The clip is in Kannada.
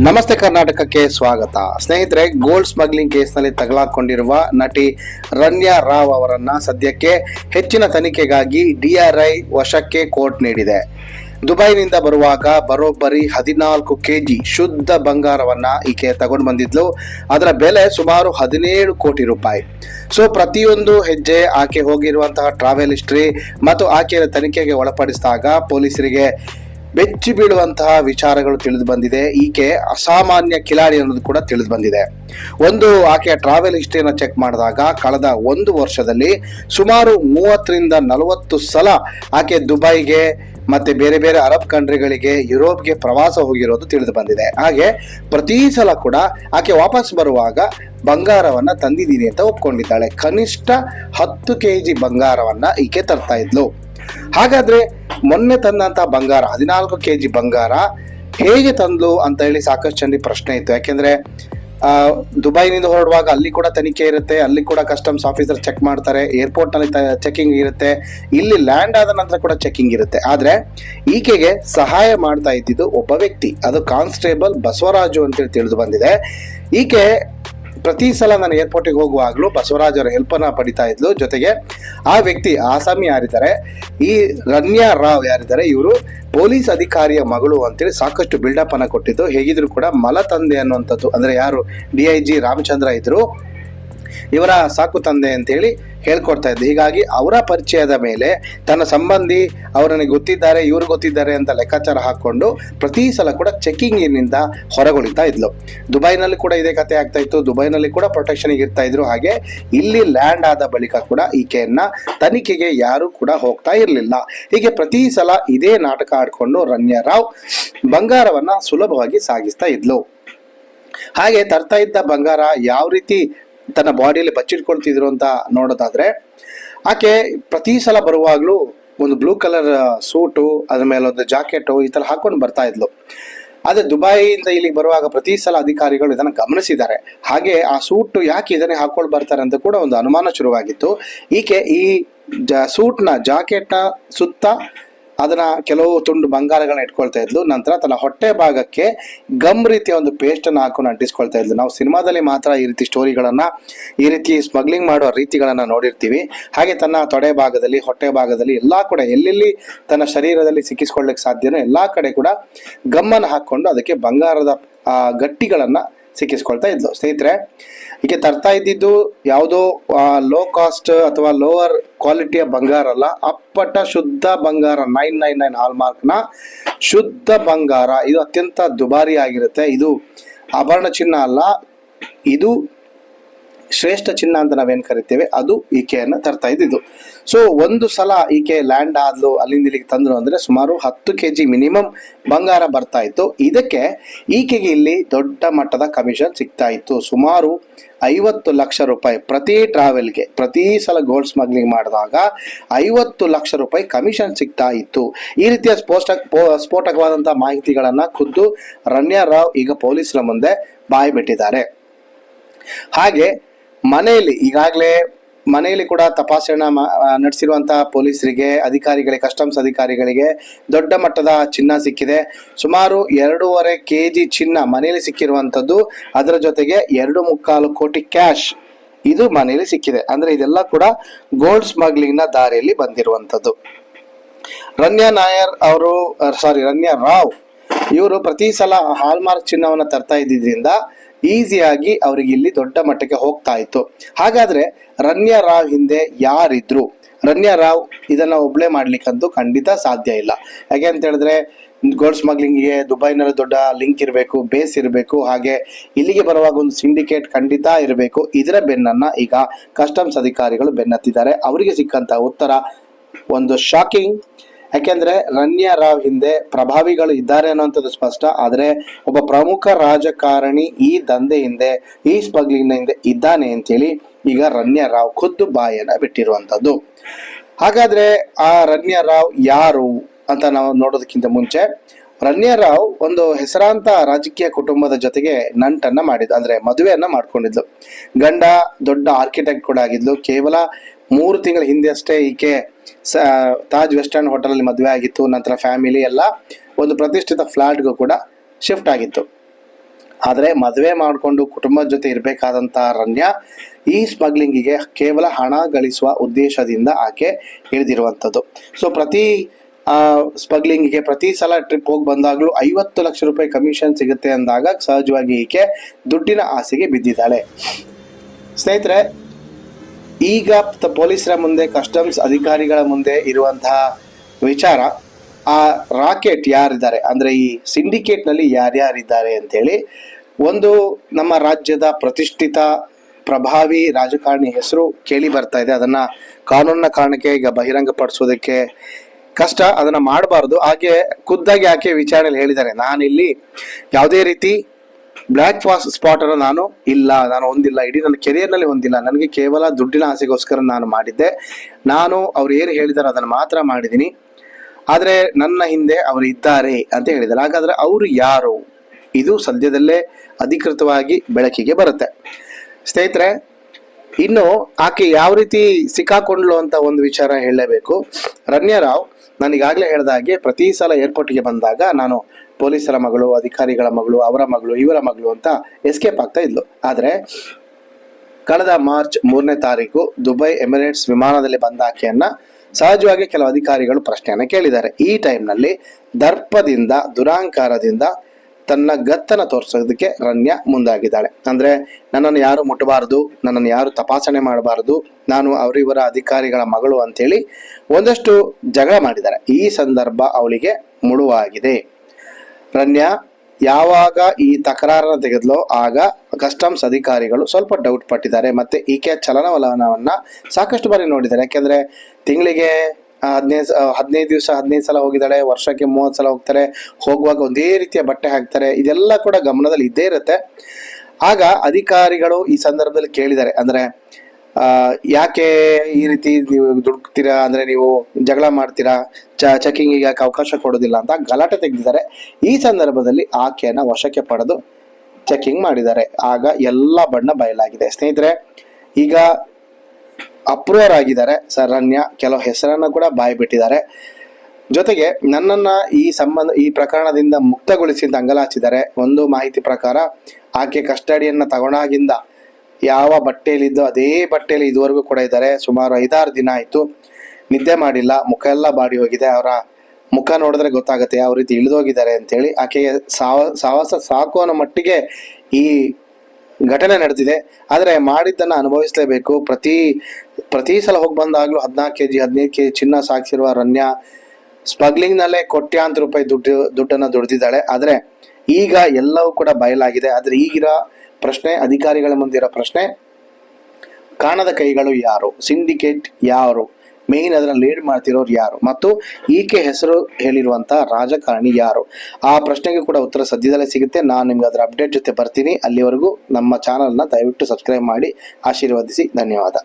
ನಮಸ್ತೆ ಕರ್ನಾಟಕಕ್ಕೆ ಸ್ವಾಗತ. ಸ್ನೇಹಿತರೆ, ಗೋಲ್ಡ್ ಸ್ಮಗ್ಲಿಂಗ್ ಕೇಸ್ನಲ್ಲಿ ತಗಲಾಕೊಂಡಿರುವ ನಟಿ ರನ್ಯಾ ರಾವ್ ಅವರನ್ನ ಸದ್ಯಕ್ಕೆ ಹೆಚ್ಚಿನ ತನಿಖೆಗಾಗಿ ಡಿಆರ್ಐ ವಶಕ್ಕೆ ಕೋರ್ಟ್ ನೀಡಿದೆ. ದುಬೈನಿಂದ ಬರುವಾಗ ಬರೋಬ್ಬರಿ ಹದಿನಾಲ್ಕು ಕೆಜಿ ಶುದ್ಧ ಬಂಗಾರವನ್ನ ಈಕೆ ತಗೊಂಡು ಬಂದಿದ್ಲು. ಅದರ ಬೆಲೆ ಸುಮಾರು ಹದಿನೇಳು ಕೋಟಿ ರೂಪಾಯಿ. ಸೊ, ಪ್ರತಿಯೊಂದು ಹೆಜ್ಜೆ ಆಕೆ ಹೋಗಿರುವಂತಹ ಟ್ರಾವೆಲ್ ಹಿಸ್ಟ್ರಿ ಮತ್ತು ಆಕೆಯ ತನಿಖೆಗೆ ಒಳಪಡಿಸಿದಾಗ ಪೊಲೀಸರಿಗೆ ಬೆಚ್ಚಿ ಬೀಳುವಂತಹ ವಿಚಾರಗಳು ತಿಳಿದು ಬಂದಿದೆ. ಈಕೆ ಅಸಾಮಾನ್ಯ ಕಿಲಾಡಿ ಅನ್ನೋದು ಕೂಡ ತಿಳಿದು ಬಂದಿದೆ. ಒಂದು ಆಕೆಯ ಟ್ರಾವೆಲ್ ಹಿಸ್ಟ್ರಿಯನ್ನು ಚೆಕ್ ಮಾಡಿದಾಗ ಕಳೆದ ಒಂದು ವರ್ಷದಲ್ಲಿ ಸುಮಾರು ಮೂವತ್ತರಿಂದ ನಲವತ್ತು ಸಲ ಆಕೆ ದುಬೈಗೆ ಮತ್ತೆ ಬೇರೆ ಬೇರೆ ಅರಬ್ ಕಂಟ್ರಿಗಳಿಗೆ ಯುರೋಪ್ಗೆ ಪ್ರವಾಸ ಹೋಗಿರೋದು ತಿಳಿದು ಬಂದಿದೆ. ಹಾಗೆ ಪ್ರತಿ ಸಲ ಕೂಡ ಆಕೆ ವಾಪಸ್ ಬರುವಾಗ ಬಂಗಾರವನ್ನ ತಂದಿದ್ದೀನಿ ಅಂತ ಒಪ್ಕೊಂಡಿದ್ದಾಳೆ. ಕನಿಷ್ಠ ಹತ್ತು ಕೆ ಜಿ ಬಂಗಾರವನ್ನ ಈಕೆ ತರ್ತಾ ಇದ್ಲು. ಹಾಗಾದ್ರೆ ಮೊನ್ನೆ ತಂದಂತ ಬಂಗಾರ, ಹದಿನಾಲ್ಕು ಕೆ ಜಿ ಬಂಗಾರ ಹೇಗೆ ತಂದ್ಲು ಅಂತ ಹೇಳಿ ಸಾಕಷ್ಟು ಜನರಿಗೆ ಪ್ರಶ್ನೆ ಇತ್ತು. ಯಾಕೆಂದ್ರೆ ದುಬೈನಿಂದ ಹೊರಡುವಾಗ ಅಲ್ಲಿ ಕೂಡ ತನಿಖೆ ಇರುತ್ತೆ, ಅಲ್ಲಿ ಕೂಡ ಕಸ್ಟಮ್ಸ್ ಆಫೀಸರ್ ಚೆಕ್ ಮಾಡ್ತಾರೆ ಏರ್ಪೋರ್ಟ್ನಲ್ಲಿ ಚೆಕಿಂಗ್ ಇರುತ್ತೆ, ಇಲ್ಲಿ ಲ್ಯಾಂಡ್ ಆದ ನಂತರ ಕೂಡ ಚೆಕಿಂಗ್ ಇರುತ್ತೆ. ಆದ್ರೆ, ಈಕೆಗೆ ಸಹಾಯ ಮಾಡ್ತಾ ಇದ್ದಿದ್ದು ಒಬ್ಬ ವ್ಯಕ್ತಿ, ಅದು ಕಾನ್ಸ್ಟೇಬಲ್ ಬಸವರಾಜು ಅಂತೇಳಿ ತಿಳಿದು ಬಂದಿದೆ. ಈಕೆ ಪ್ರತಿ ಸಲ ನಾನು ಏರ್ಪೋರ್ಟಿಗೆ ಹೋಗುವಾಗಲೂ ಬಸವರಾಜ್ ಅವರ ಹೆಲ್ಪನ್ನ ಪಡಿತಾ ಇದ್ಲು. ಜೊತೆಗೆ ಆ ವ್ಯಕ್ತಿ ಆಸಾಮಿ ಯಾರಿದ್ದಾರೆ? ಈ ರನ್ಯಾ ರಾವ್ ಯಾರಿದ್ದಾರೆ? ಇವರು ಪೊಲೀಸ್ ಅಧಿಕಾರಿಯ ಮಗಳು ಅಂತೇಳಿ ಸಾಕಷ್ಟು ಬಿಲ್ಡಪ್ ಅನ್ನ ಕೊಟ್ಟಿದ್ದು. ಹೇಗಿದ್ರು ಕೂಡ ಮಲ ತಂದೆ ಅನ್ನುವಂಥದ್ದು, ಅಂದ್ರೆ ಯಾರು, ಡಿ ಐ ಜಿ ರಾಮಚಂದ್ರ ಇದ್ರು. ಇವರ ಸಾಕು ತಂದೆ ಅಂತೇಳಿ ಹೇಳ್ಕೊಡ್ತಾ ಇದ್ದೆ. ಹೀಗಾಗಿ ಅವರ ಪರಿಚಯದ ಮೇಲೆ ತನ್ನ ಸಂಬಂಧಿ ಅವರನ್ನು ಗೊತ್ತಿದ್ದಾರೆ, ಇವರು ಗೊತ್ತಿದ್ದಾರೆ ಅಂತ ಲೆಕ್ಕಾಚಾರ ಹಾಕ್ಕೊಂಡು ಪ್ರತಿ ಸಲ ಕೂಡ ಚೆಕಿಂಗ್ ಇಂದ ಹೊರಗುಳಿತಾ ಇದ್ಲು. ದುಬೈನಲ್ಲಿ ಕೂಡ ಇದೇ ಕತೆ ಆಗ್ತಾ ಇತ್ತು. ದುಬೈನಲ್ಲಿ ಕೂಡ ಪ್ರೊಟೆಕ್ಷನ್ ಇರ್ತಾ ಇದ್ರು. ಹಾಗೆ ಇಲ್ಲಿ ಲ್ಯಾಂಡ್ ಆದ ಬಳಿಕ ಕೂಡ ಈಕೆಯನ್ನ ತನಿಖೆಗೆ ಯಾರು ಕೂಡ ಹೋಗ್ತಾ ಇರಲಿಲ್ಲ. ಹೀಗೆ ಪ್ರತಿ ಸಲ ಇದೇ ನಾಟಕ ಆಡ್ಕೊಂಡು ರನ್ಯಾ ರಾವ್ ಬಂಗಾರವನ್ನ ಸುಲಭವಾಗಿ ಸಾಗಿಸ್ತಾ ಇದ್ಲು. ಹಾಗೆ ತರ್ತಾ ಇದ್ದ ಬಂಗಾರ ಯಾವ ರೀತಿ ತನ್ನ ಬಾಡಿಯಲ್ಲಿ ಬಚ್ಚಿಟ್ಕೊಳ್ತಿದ್ರು ಅಂತ ನೋಡೋದಾದ್ರೆ, ಆಕೆ ಪ್ರತಿ ಸಲ ಬರುವಾಗಲೂ ಒಂದು ಬ್ಲೂ ಕಲರ್ ಸೂಟು, ಅದ್ರ ಮೇಲೆ ಒಂದು ಜಾಕೆಟು ಈ ಥರ ಹಾಕೊಂಡು ಬರ್ತಾ ಇದ್ಲು. ಆದರೆ ದುಬಾಯಿಯಿಂದ ಇಲ್ಲಿಗೆ ಬರುವಾಗ ಪ್ರತಿ ಸಲ ಅಧಿಕಾರಿಗಳು ಇದನ್ನು ಗಮನಿಸಿದ್ದಾರೆ. ಹಾಗೆ ಆ ಸೂಟು ಯಾಕೆ ಇದನ್ನೇ ಹಾಕೊಂಡು ಬರ್ತಾರೆ ಅಂತ ಕೂಡ ಒಂದು ಅನುಮಾನ ಶುರುವಾಗಿತ್ತು. ಈಕೆ ಈ ಜ, ಸೂಟ್ನ ಜಾಕೆಟ್ನ ಸುತ್ತ ಅದನ್ನ ಕೆಲವು ತುಂಡು ಬಂಗಾರಗಳನ್ನ ಇಟ್ಕೊಳ್ತಾ ಇದ್ಲು. ನಂತರ ತನ್ನ ಹೊಟ್ಟೆ ಭಾಗಕ್ಕೆ ಗಮ್ ರೀತಿಯ ಒಂದು ಪೇಸ್ಟ್ ಅನ್ನ ಹಾಕೊಂಡು ಅಂಟಿಸ್ಕೊಳ್ತಾ ಇದ್ಲು. ನಾವು ಸಿನಿಮಾದಲ್ಲಿ ಮಾತ್ರ ಈ ರೀತಿ ಸ್ಟೋರಿಗಳನ್ನ ಈ ರೀತಿ ಸ್ಮಗ್ಲಿಂಗ್ ಮಾಡುವ ರೀತಿಗಳನ್ನ ನೋಡಿರ್ತೀವಿ. ಹಾಗೆ ತನ್ನ ತೊಡೆ ಭಾಗದಲ್ಲಿ, ಹೊಟ್ಟೆ ಭಾಗದಲ್ಲಿ ಎಲ್ಲಾ ಕೂಡ, ಎಲ್ಲೆಲ್ಲಿ ತನ್ನ ಶರೀರದಲ್ಲಿ ಸಿಕ್ಕಿಸ್ಕೊಳ್ಳಿಕ್ಕೆ ಸಾಧ್ಯನೋ ಎಲ್ಲಾ ಕಡೆ ಕೂಡ ಗಮ್ಮನ್ನು ಹಾಕೊಂಡು ಅದಕ್ಕೆ ಬಂಗಾರದ ಗಟ್ಟಿಗಳನ್ನ ಸಿಕ್ಕಿಸ್ಕೊಳ್ತಾ ಇದ್ಲು. ಸ್ನೇಹಿತರೆ, ಹೀಗೆ ತರ್ತಾ ಇದ್ದಿದ್ದು ಯಾವುದೋ ಲೋ ಕಾಸ್ಟ್ ಅಥವಾ ಲೋವರ್ ಕ್ವಾಲಿಟಿಯ ಬಂಗಾರ ಅಲ್ಲ, ಅಪ್ಪಟ ಶುದ್ಧ ಬಂಗಾರ ನೈನ್ ನೈನ್ ನೈನ್ ಹಾಲ್ಮಾರ್ಕ್ನ ಶುದ್ಧ ಬಂಗಾರ. ಇದು ಅತ್ಯಂತ ದುಬಾರಿ ಆಗಿರುತ್ತೆ ಇದು ಆಭರಣ ಚಿನ್ನ ಅಲ್ಲ, ಇದು ಶ್ರೇಷ್ಠ ಚಿನ್ನ ಅಂತ ನಾವೇನು ಕರಿತೇವೆ, ಅದು ಈಕೆಯನ್ನು ತರ್ತಾ ಇದ್ದಿದ್ದು. ಸೊ ಒಂದು ಸಲ ಈಕೆ ಲ್ಯಾಂಡ್ ಆದ್ಲು, ಅಲ್ಲಿಂದ ಇಲ್ಲಿಗೆ ತಂದ್ರು ಅಂದ್ರೆ ಸುಮಾರು ಹತ್ತು ಕೆ ಜಿ ಮಿನಿಮಮ್ ಬಂಗಾರ ಬರ್ತಾ ಇತ್ತು. ಇದಕ್ಕೆ ಈಕೆಗೆ ಇಲ್ಲಿ ದೊಡ್ಡ ಮಟ್ಟದ ಕಮಿಷನ್ ಸಿಗ್ತಾ ಇತ್ತು. ಸುಮಾರು ಐವತ್ತು ಲಕ್ಷ ರೂಪಾಯಿ ಪ್ರತಿ ಟ್ರಾವೆಲ್ಗೆ ಪ್ರತಿ ಸಲ ಗೋಲ್ಡ್ ಸ್ಮಗ್ಲಿಂಗ್ ಮಾಡಿದಾಗ ಐವತ್ತು ಲಕ್ಷ ರೂಪಾಯಿ ಕಮಿಷನ್ ಸಿಗ್ತಾ ಇತ್ತು. ಈ ರೀತಿಯ ಸ್ಫೋಟ ಸ್ಫೋಟಕವಾದಂತಹ ಮಾಹಿತಿಗಳನ್ನ ಖುದ್ದು ರಣ್ಯಾ ರಾವ್ ಈಗ ಪೊಲೀಸರ ಮುಂದೆ ಬಾಯಿ ಬಿಟ್ಟಿದ್ದಾರೆ. ಹಾಗೆ ಮನೆಯಲ್ಲಿ, ಈಗಾಗಲೇ ಮನೆಯಲ್ಲಿ ಕೂಡ ತಪಾಸಣೆ ನಡೆಸಿರುವಂತಹ ಪೊಲೀಸರಿಗೆ, ಅಧಿಕಾರಿಗಳಿಗೆ ಕಸ್ಟಮ್ಸ್ ಅಧಿಕಾರಿಗಳಿಗೆ ದೊಡ್ಡ ಮಟ್ಟದ ಚಿನ್ನ ಸಿಕ್ಕಿದೆ. ಸುಮಾರು ಎರಡೂವರೆ ಕೆ ಜಿ ಚಿನ್ನ ಮನೆಯಲ್ಲಿ ಸಿಕ್ಕಿರುವಂಥದ್ದು. ಅದರ ಜೊತೆಗೆ ಎರಡು ಮುಕ್ಕಾಲು ಕೋಟಿ ಕ್ಯಾಶ್ ಇದು ಮನೆಯಲ್ಲಿ ಸಿಕ್ಕಿದೆ. ಅಂದ್ರೆ ಇದೆಲ್ಲ ಕೂಡ ಗೋಲ್ಡ್ ಸ್ಮಗ್ಲಿಂಗ್ನ ದಾರಿಯಲ್ಲಿ ಬಂದಿರುವಂಥದ್ದು. ರನ್ಯಾ ನಾಯರ್ ಅವರು ಸಾರಿ ರನ್ಯಾ ರಾವ್ ಇವರು ಪ್ರತಿ ಸಲ ಹಾಲ್ಮಾರ್ಕ್ ಚಿನ್ನವನ್ನ ತರ್ತಾ ಇದ್ದಿದ್ರಿಂದ ಈಸಿಯಾಗಿ ಅವರಿಗೆ ಇಲ್ಲಿ ದೊಡ್ಡ ಮಟ್ಟಕ್ಕೆ ಹೋಗ್ತಾ ಇತ್ತು. ಹಾಗಾದ್ರೆ ರನ್ಯಾ ರಾವ್ ಹಿಂದೆ ಯಾರಿದ್ರು, ರನ್ಯಾ ರಾವ್ ಇದನ್ನ ಒಬ್ಳೆ ಮಾಡ್ಲಿಕ್ಕಂತೂ ಖಂಡಿತ ಸಾಧ್ಯ ಇಲ್ಲ. ಯಾಕೆ ಅಂತ ಹೇಳಿದ್ರೆ ಗೋಲ್ಡ್ ಸ್ಮಗ್ಲಿಂಗ್ಗೆ ದುಬೈನಲ್ಲಿ ದೊಡ್ಡ ಲಿಂಕ್ ಇರಬೇಕು ಬೇಸ್ ಇರಬೇಕು, ಹಾಗೆ ಇಲ್ಲಿಗೆ ಬರುವಾಗ ಒಂದು ಸಿಂಡಿಕೇಟ್ ಖಂಡಿತ ಇರಬೇಕು. ಇದರ ಬೆನ್ನನ್ನ ಈಗ ಕಸ್ಟಮ್ಸ್ ಅಧಿಕಾರಿಗಳು ಬೆನ್ನತ್ತಿದ್ದಾರೆ. ಅವರಿಗೆ ಸಿಕ್ಕಂತ ಉತ್ತರ, ಒಂದು ಶಾಕಿಂಗ್ ಯಾಕೆಂದ್ರೆ ರನ್ಯಾ ರಾವ್ ಹಿಂದೆ ಪ್ರಭಾವಿಗಳು ಇದ್ದಾರೆ ಅನ್ನುವಂಥದ್ದು ಸ್ಪಷ್ಟ, ಆದರೆ ಒಬ್ಬ ಪ್ರಮುಖ ರಾಜಕಾರಣಿ ಈ ದಂಧೆ ಹಿಂದೆ ಈ ಸ್ಮಗ್ಲಿಂಗ್ ಹಿಂದೆ ಇದ್ದಾನೆ ಅಂತೇಳಿ ಈಗ ರನ್ಯಾ ರಾವ್ ಖುದ್ದು ಬಾಯನ್ನ ಬಿಟ್ಟಿರುವಂತದ್ದು ಹಾಗಾದ್ರೆ ಆ ರನ್ಯಾ ರಾವ್ ಯಾರು ಅಂತ ನಾವು ನೋಡೋದಕ್ಕಿಂತ ಮುಂಚೆ, ರನ್ಯಾ ರಾವ್ ಒಂದು ಹೆಸರಾಂತ ರಾಜಕೀಯ ಕುಟುಂಬದ ಜೊತೆಗೆ ನಂಟನ್ನ ಮಾಡಿದ್ಲು, ಅಂದ್ರೆ ಮದುವೆಯನ್ನ ಮಾಡ್ಕೊಂಡಿದ್ಲು. ಗಂಡ, ದೊಡ್ಡ ಆರ್ಕಿಟೆಕ್ಟ್ ಕೂಡ ಆಗಿದ್ಲು, ಕೇವಲ ಮೂರು ತಿಂಗಳ ಹಿಂದೆ ಅಷ್ಟೇ ಈಕೆ ಸ- ತಾಜ್ ವೆಸ್ಟರ್ನ್ ಹೋಟೆಲ್ ಅಲ್ಲಿ ಮದುವೆ ಆಗಿತ್ತು, ನಂತರ ಫ್ಯಾಮಿಲಿ ಎಲ್ಲ ಒಂದು ಪ್ರತಿಷ್ಠಿತ ಫ್ಲಾಟ್ಗೂ ಕೂಡ ಶಿಫ್ಟ್ ಆಗಿತ್ತು. ಆದರೆ ಮದುವೆ ಮಾಡಿಕೊಂಡು ಕುಟುಂಬದ ಜೊತೆ ಇರಬೇಕಾದಂಥ ರನ್ಯಾ ಈ ಸ್ಮಗ್ಲಿಂಗಿಗೆ ಕೇವಲ ಹಣ ಗಳಿಸುವ ಉದ್ದೇಶದಿಂದ ಆಕೆ ಇಳಿದಿರುವಂಥದ್ದು. ಸೊ ಪ್ರತಿ ಸ್ಮಗ್ಲಿಂಗಿಗೆ ಪ್ರತಿ ಸಲ ಟ್ರಿಪ್ ಹೋಗಿ ಬಂದಾಗಲೂ ಐವತ್ತು ಲಕ್ಷ ರೂಪಾಯಿ ಕಮಿಷನ್ ಸಿಗುತ್ತೆ ಅಂದಾಗ ಸಹಜವಾಗಿ ಈಕೆ ದುಡ್ಡಿನ ಆಸೆಗೆ ಬಿದ್ದಿದ್ದಾಳೆ. ಸ್ನೇಹಿತರೆ ಈಗ ಪೊಲೀಸರ ಮುಂದೆ ಕಸ್ಟಮ್ಸ್ ಅಧಿಕಾರಿಗಳ ಮುಂದೆ ಇರುವಂತಹ ವಿಚಾರ, ಆ ರಾಕೆಟ್ ಯಾರಿದ್ದಾರೆ? ಅಂದ್ರೆ ಈ ಸಿಂಡಿಕೇಟ್ನಲ್ಲಿ ಯಾರ್ಯಾರಿದ್ದಾರೆ ಅಂತೇಳಿ, ಒಂದು ನಮ್ಮ ರಾಜ್ಯದ ಪ್ರತಿಷ್ಠಿತ ಪ್ರಭಾವಿ ರಾಜಕಾರಣಿ ಹೆಸರು ಕೇಳಿ ಬರ್ತಾ ಇದೆ. ಅದನ್ನ ಕಾನೂನಿನ ಕಾರಣಕ್ಕೆ ಈಗ ಬಹಿರಂಗಪಡಿಸೋದಕ್ಕೆ ಕಷ್ಟ, ಅದನ್ನ ಮಾಡಬಾರ್ದು. ಹಾಗೆ ಖುದ್ದಾಗಿ ಆಕೆ ವಿಚಾರಣೆಯಲ್ಲಿ ಹೇಳಿದ್ದಾರೆ? ನಾನಿಲ್ಲಿ ಯಾವುದೇ ರೀತಿ ಬ್ಲ್ಯಾಕ್ ಫಾಸ್ ಸ್ಪಾಟ್ ಅನ್ನು ನಾನು ಇಲ್ಲ, ನಾನು ಹೊಂದಿಲ್ಲ, ಇಡೀ ನನ್ನ ಕೆರಿಯರ್ನಲ್ಲಿ ಹೊಂದಿಲ್ಲ. ನನಗೆ ಕೇವಲ ದುಡ್ಡಿನ ಆಸೆಗೋಸ್ಕರ ನಾನು ಮಾಡಿದ್ದೆ. ನಾನು ಅವ್ರು ಏನು ಹೇಳಿದಾರೋ ಅದನ್ನು ಮಾತ್ರ ಮಾಡಿದ್ದೀನಿ. ಆದರೆ ನನ್ನ ಹಿಂದೆ ಅವರು ಇದ್ದಾರೆ ಅಂತ ಹೇಳಿದ್ದಾರೆ ಹಾಗಾದ್ರೆ ಅವರು ಯಾರು? ಇದು ಸದ್ಯದಲ್ಲೇ ಅಧಿಕೃತವಾಗಿ ಬೆಳಕಿಗೆ ಬರುತ್ತೆ. ಸ್ನೇಹಿತರೆ, ಇನ್ನು ಆಕೆ ಯಾವ ರೀತಿ ಸಿಕ್ಕಾಕೊಂಡ್ಲು ಅಂತ ಒಂದು ವಿಚಾರ ಹೇಳಲೇಬೇಕು. ರನ್ಯಾ ರಾವ್ ನಾನು ಈಗಾಗಲೇ ಹೇಳಿದ ಹಾಗೆ ಪ್ರತಿ ಸಲ ಏರ್ಪೋರ್ಟ್ಗೆ ಬಂದಾಗ ನಾನು ಪೊಲೀಸರ ಮಗಳು, ಅಧಿಕಾರಿಗಳ ಮಗಳು, ಅವರ ಮಗಳು, ಇವರ ಮಗಳು ಅಂತ ಎಸ್ಕೇಪ್ ಆಗ್ತಾ ಇದ್ಲು. ಆದರೆ ಕಳೆದ ಮಾರ್ಚ್ ಮೂರನೇ ತಾರೀಕು ದುಬೈ ಎಮಿರೇಟ್ಸ್ ವಿಮಾನದಲ್ಲಿ ಬಂದ ಆಕೆಯನ್ನ ಸಹಜವಾಗಿ ಕೆಲವು ಅಧಿಕಾರಿಗಳು ಪ್ರಶ್ನೆಯನ್ನು ಕೇಳಿದ್ದಾರೆ. ಈ ಟೈಮ್ನಲ್ಲಿ ದರ್ಪದಿಂದ, ದುರಾಂಕಾರದಿಂದ ತನ್ನ ಗತ್ತನ ತೋರಿಸೋದಕ್ಕೆ ರಣ್ಯ ಮುಂದಾಗಿದ್ದಾಳೆ. ಅಂದ್ರೆ ನನ್ನನ್ನು ಯಾರು ಮುಟ್ಟಬಾರದು ನನ್ನನ್ನು ಯಾರು ತಪಾಸಣೆ ಮಾಡಬಾರದು, ನಾನು ಅವರಿವರ ಅಧಿಕಾರಿಗಳ ಮಗಳು ಅಂತೇಳಿ ಒಂದಷ್ಟು ಜಗಳ ಮಾಡಿದ್ದಾರೆ. ಈ ಸಂದರ್ಭ ಅವಳಿಗೆ ಮುಳುವಾಗಿದೆ. ರನ್ಯಾ, ಯಾವಾಗ ಈ ತಕರಾರನ್ನ ತೆಗೆದ್ಲೋ ಆಗ ಕಸ್ಟಮ್ಸ್ ಅಧಿಕಾರಿಗಳು ಸ್ವಲ್ಪ ಡೌಟ್ ಪಟ್ಟಿದ್ದಾರೆ. ಮತ್ತೆ ಈಕೆಯ ಚಲನವಲನವನ್ನ ಸಾಕಷ್ಟು ಬಾರಿ ನೋಡಿದ್ದಾರೆ. ಯಾಕೆಂದ್ರೆ ತಿಂಗಳಿಗೆ ಹದಿನೈದು ಹದಿನೈದು ದಿವಸ, ಹದಿನೈದು ಸಲ ಹೋಗಿದ್ದಾಳೆ, ವರ್ಷಕ್ಕೆ ಮೂವತ್ತು ಸಲ ಹೋಗ್ತಾರೆ, ಹೋಗುವಾಗ ಒಂದೇ ರೀತಿಯ ಬಟ್ಟೆ ಹಾಕ್ತಾರೆ, ಇದೆಲ್ಲ ಕೂಡ ಗಮನದಲ್ಲಿ ಇದ್ದೇ ಇರುತ್ತೆ. ಆಗ ಅಧಿಕಾರಿಗಳು ಈ ಸಂದರ್ಭದಲ್ಲಿ ಕೇಳಿದ್ದಾರೆ. ಅಂದ್ರೆ ಯಾಕೆ ಈ ರೀತಿ ನೀವು ದುಡುಕ್ತೀರಾ ಅಂದ್ರೆ ನೀವು ಜಗಳ ಮಾಡ್ತೀರಾ? ಚ ಚೆಕಿಂಗಿಗೆ ಯಾಕೆ ಅವಕಾಶ ಕೊಡೋದಿಲ್ಲ ಅಂತ ಗಲಾಟೆ ತೆಗೆದಿದ್ದಾರೆ. ಈ ಸಂದರ್ಭದಲ್ಲಿ ಆಕೆಯನ್ನ ವಶಕ್ಕೆ ಪಡೆದು ಚೆಕಿಂಗ್ ಮಾಡಿದ್ದಾರೆ. ಆಗ ಎಲ್ಲ ಬಣ್ಣ ಬಯಲಾಗಿದೆ. ಸ್ನೇಹಿತರೆ, ಈಗ ಅಪ್ರೂವರ್ ಆಗಿದ್ದಾರೆ. ಸರ್ ರನ್ಯಾ ಕೆಲವು ಹೆಸರನ್ನ ಕೂಡ ಬಾಯಿ ಬಿಟ್ಟಿದ್ದಾರೆ ಜೊತೆಗೆ ನನ್ನನ್ನ ಈ ಸಂಬಂಧ, ಈ ಪ್ರಕರಣದಿಂದ ಮುಕ್ತಗೊಳಿಸಿ ಅಂಗಲಾಚಿದ್ದಾರೆ. ಒಂದು ಮಾಹಿತಿ ಪ್ರಕಾರ, ಆಕೆ ಕಸ್ಟಡಿಯನ್ನ ತಗೊಂಡಾಗಿಂದ ಯಾವ ಬಟ್ಟೆಯಲ್ಲಿದ್ದೋ ಅದೇ ಬಟ್ಟೆಯಲ್ಲಿ ಇದುವರೆಗೂ ಕೂಡ ಇದ್ದಾರೆ. ಸುಮಾರು ಐದಾರು ದಿನ ಆಯಿತು. ನಿದ್ದೆ ಮಾಡಿಲ್ಲ. ಮುಖ ಎಲ್ಲ ಬಾಡಿ ಹೋಗಿದೆ. ಅವರ ಮುಖ ನೋಡಿದ್ರೆ ಗೊತ್ತಾಗುತ್ತೆ. ಯಾವ ರೀತಿ ಇಳಿದೋಗಿದ್ದಾರೆ ಅಂತೇಳಿ. ಆಕೆಗೆ ಸಾವ ಸಾಹಸ ಸಾಕು ಅನ್ನೋ ಮಟ್ಟಿಗೆ ಈ ಘಟನೆ ನಡೆದಿದೆ. ಆದರೆ ಮಾಡಿದ್ದನ್ನು ಅನುಭವಿಸಲೇಬೇಕು. ಪ್ರತಿ ಪ್ರತಿ ಸಲ ಹೋಗಿ ಬಂದಾಗಲೂ ಹದಿನಾಲ್ಕು ಕೆ ಜಿ ಹದಿನೈದು ಕೆ ಜಿ ಚಿನ್ನ ಸಾಗಿಸಿರುವ ರನ್ಯ ಸ್ಮಗ್ಲಿಂಗ್ನಲ್ಲೇ ಕೋಟ್ಯಾಂತರ ರೂಪಾಯಿ ದುಡ್ಡು, ದುಡ್ಡನ್ನು ದುಡ್ದಿದ್ದಾಳೆ. ಆದರೆ ಈಗ ಎಲ್ಲವೂ ಕೂಡ ಬಯಲಾಗಿದೆ. ಆದರೆ ಈಗಿರೋ ಪ್ರಶ್ನೆ, ಅಧಿಕಾರಿಗಳ ಮುಂದಿರೋ ಪ್ರಶ್ನೆ. ಕಾಣದ ಕೈಗಳು ಯಾರು? ಸಿಂಡಿಕೇಟ್ ಯಾರು? ಮೇನ್ ಅದನ್ನ ಲೀಡ್ ಮಾಡ್ತಿರೋರು ಯಾರು? ಮತ್ತು ಈಕೆ ಹೆಸರು ಹೇಳಿರುವಂತ ರಾಜಕಾರಣಿ ಯಾರು? ಆ ಪ್ರಶ್ನೆಗೆ ಕೂಡ ಉತ್ತರ ಸದ್ಯದಲ್ಲೇ ಸಿಗುತ್ತೆ. ನಾನು ನಿಮ್ಗೆ ಅದರ ಅಪ್ಡೇಟ್ ಜೊತೆ ಬರ್ತೀನಿ. ಅಲ್ಲಿವರೆಗೂ ನಮ್ಮ ಚಾನಲ್ನ ದಯವಿಟ್ಟು ಸಬ್ಸ್ಕ್ರೈಬ್ ಮಾಡಿ, ಆಶೀರ್ವದಿಸಿ. ಧನ್ಯವಾದ.